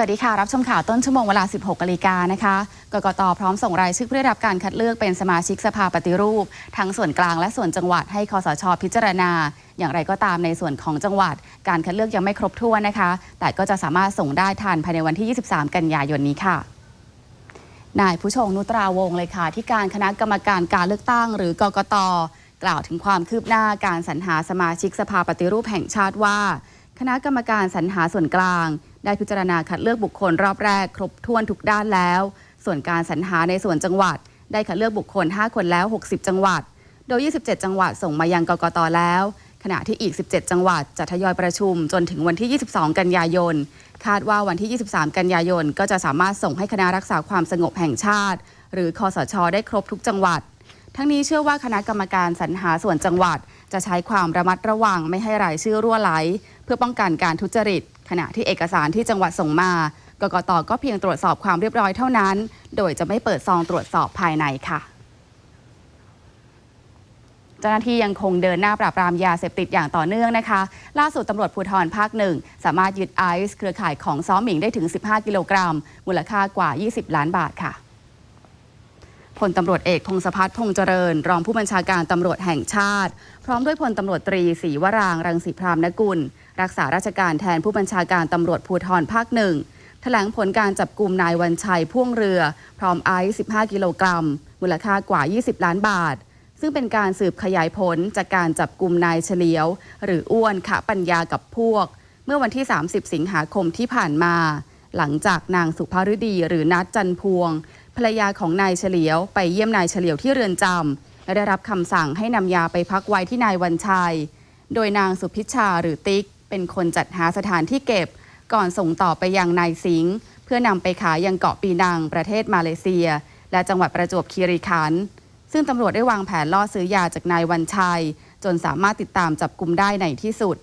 วัสดีค่ะ รับชมข่าวต้นชั่วโมงเวลา 16นาฬิกานะคะกกตพร้อมส่งรายชื่อเพื่อได้รับการคัดเลือกเป็นสมาชิกสภาปฏิรูป ทั้งส่วนกลางและส่วนจังหวัดให้คอสชพิจารณา อย่างไรก็ตามในส่วนของจังหวัด การคัดเลือกยังไม่ครบถ้วนนะคะ แต่ก็จะสามารถส่งได้ทันภายในวันที่ 23 กันยายนนี้ค่ะนายผู้ชงนุตราวงเลยค่ะ ที่การคณะกรรมการการเลือกตั้ง หรือกกตกล่าวถึงความคืบหน้าการสรรหาสมาชิกสภาปฏิรูปแห่งชาติว่า คณะกรรมการสรรหาส่วนกลาง ได้พิจารณาคัดเลือกบุคคลรอบแรก ครบถ้วนทุกด้านแล้ว ส่วนการสรรหาในส่วนจังหวัด ได้คัดเลือกบุคคล 5 คนแล้ว 60 จังหวัด โดย 27 จังหวัดส่งมายังกกตแล้ว ขณะที่อีก 17 จังหวัดจะทยอยประชุมจนถึงวันที่ 22 กันยายน คาดว่าวันที่ 23 กันยายน ก็จะสามารถส่งให้คณะรักษาความสงบแห่งชาติ หรือคอสช ได้ครบทุกจังหวัด ทั้งนี้เชื่อว่าคณะกรรมการสรรหาส่วนจังหวัด จะใช้ความระมัดระวังไม่ให้รายชื่อรั่วไหล เพื่อป้องกันการทุจริต ขณะที่เอกสารที่จังหวัดส่งมากกตก็เพียงตรวจสอบความเรียบร้อยเท่านั้น โดยจะไม่เปิดซองตรวจสอบภายในค่ะเจ้าหน้าที่ยังคงเดินหน้าปราบปรามยาเสพติดอย่างต่อเนื่องนะคะ ล่าสุดตำรวจภูธรภาคหนึ่งสามารถยึดไอซ์เครือข่ายของซ้อมหมิงได้ถึง 15 กิโลกรัม มูลค่ากว่า 20 ล้านบาทค่ะ พลตำรวจเอกพงศพัฒน์พงษ์เจริญ รองผู้บัญชาการตำรวจแห่งชาติ พร้อมด้วยพลตำรวจตรีศรีวรางรังสีพรามนกุล รักษาราชการแทนผู้บัญชาการตำรวจภูธรภาคหนึ่งแถลงผลการจับกลุ่มนายวันชัยพ่วงเรือ พร้อมไอซ์15 กิโลกรัม มูลค่ากว่า 20 ล้านบาท ซึ่งเป็นการสืบขยายผลจากการจับกลุ่มนายเฉลียว หรืออ้วนขะปัญญากับพวก เมื่อวันที่ 30 สิงหาคมที่ผ่านมา หลังจากนางสุภาฤดีหรือนัดจันพวง รรยาของนายเฉลียว ไปเยี่ยมนายเฉลียวที่เรือนจำและได้รับคำสั่งให้นำยาไปพักไว้ที่นายวันชัย โดยนางสุพิชาหรือติ๊ก เป็นคนจัดหาสถานที่เก็บ ก่อนส่งต่อไปยังนายสิงห์เพื่อนำไปขายยังเกาะปีนัง ประเทศมาเลเซีย และจังหวัดประจวบคีรีขันธ์ซึ่งตำรวจได้วางแผนล่อซื้อยาจากนายวันชัย จนสามารถติดตามจับกลุ่มได้ในที่สุด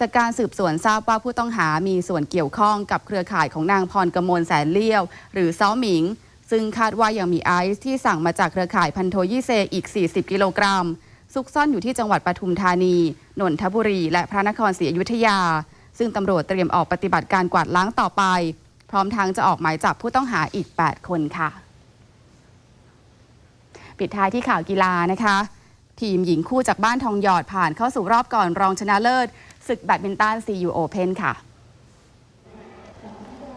จากการสืบสวนทราบว่าผู้ต้องหามีส่วนเกี่ยวข้องกับเครือข่ายของนางพรกมลแสนเลี้ยว หรือซ้อหมิง ซึ่งคาดว่ายังมีไอซ์ที่สั่งมาจากเครือข่ายพันโทยี่เซอีก 40 กิโลกรัม ซุกซ่อนอยู่ที่จังหวัดปทุมธานี นนทบุรี และพระนครศรีอยุธยา ซึ่งตำรวจเตรียมออกปฏิบัติการกวาดล้างต่อไป พร้อมทั้งจะออกหมายจับผู้ต้องหาอีก 8 คนค่ะ ปิดท้ายที่ข่าวกีฬานะคะ ทีมหญิงคู่จากบ้านทองหยอดผ่านเข้าสู่รอบก่อนรองชนะเลิศศึกแบดมินตัน CU Open ค่ะ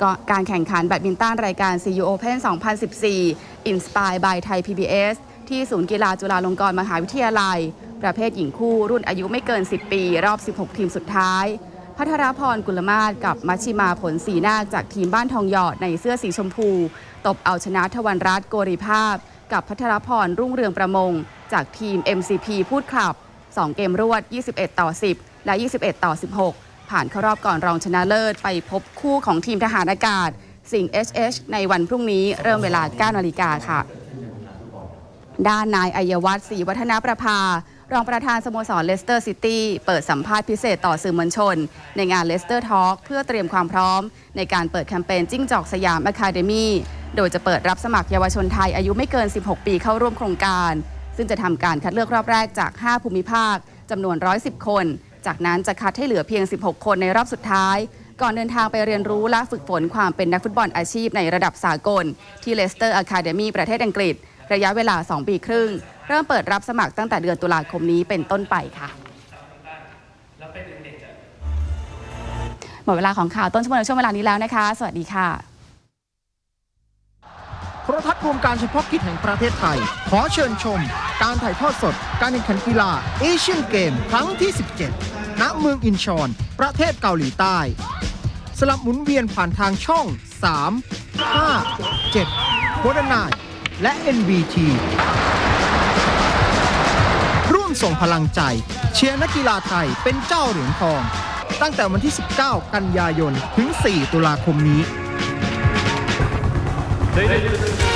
ก็การแข่งขันแบดมินตันรายการ CU Open 2014 Inspire by Thai PBS ที่ศูนย์กีฬาจุฬาลงกรณ์มหาวิทยาลัย ประเภทหญิงคู่รุ่นอายุไม่เกิน 10 ปี รอบ 16 ทีมสุดท้าย พัทรพรกุลมาศกับมัชชิมาผลสีนาคจากทีมบ้านทองหยอดในเสื้อสีชมพู ตบเอาชนะทวันรัตน์โกริภาพ กับพัทรพรรุ่งเรืองประมง จากทีม MCP พูดคลับ 2 เกมรวด 21 ต่อ 10 และ 21 ต่อ 16 ผ่านเข้ารอบก่อนรองชนะเลิศ ไปพบคู่ของทีมทหารอากาศ สิงห์ HH ในวันพรุ่งนี้เริ่มเวลา 9 นาฬิกาค่ะ ด้านนายอัยวัฒน์ศรีวัฒนประภารองประธานสโมสรเลสเตอร์ซิตี้เปิดสัมภาษณ์พิเศษต่อสื่อมวลชน ในงานเลสเตอร์ทอล์กเพื่อเตรียมความพร้อม ในการเปิดแคมเปญจิ้งจอกสยามอะคาเดมีโดยจะเปิดรับสมัครเยาวชนไทยอายุไม่เกิน 16 ปีเข้าร่วมโครงการ ซึ่งจะทำการคัดเลือกรอบแรกจาก 5 ภูมิภาคจำนวน 110 คน จากนั้นจะคัดให้เหลือเพียง 16 คนในรอบสุดท้าย ก่อนเดินทางไปเรียนรู้และฝึกฝนความเป็นนักฟุตบอลอาชีพในระดับสากล ที่เลสเตอร์อะคาเดมีประเทศอังกฤษ ระยะเวลา 2 ปีครึ่ง เริ่มเปิดรับสมัครตั้งแต่เดือนตุลาคมนี้เป็นต้นไปค่ะหมดเวลาของข่าวต้นชั่วโมงในช่วงเวลานี้แล้วนะคะ สวัสดีค่ะโทรทัศน์รวมการเฉพาะกิจแห่งประเทศไทย ขอเชิญชม การถ่ายทอดสด การแข่งขันกีฬาเอเชียนเกม ครั้งที่ 17 ณเมืองอินชอน ประเทศเกาหลีใต้ สลับหมุนเวียนผ่านทางช่อง 3 5 7โคดนายและ NBT ร่วมส่งพลังใจ เชียร์นักกีฬาไทยเป็นเจ้าเหรียญทอง ตั้งแต่วันที่ 19 กันยายน ถึง 4 ตุลาคมนี้ Ladies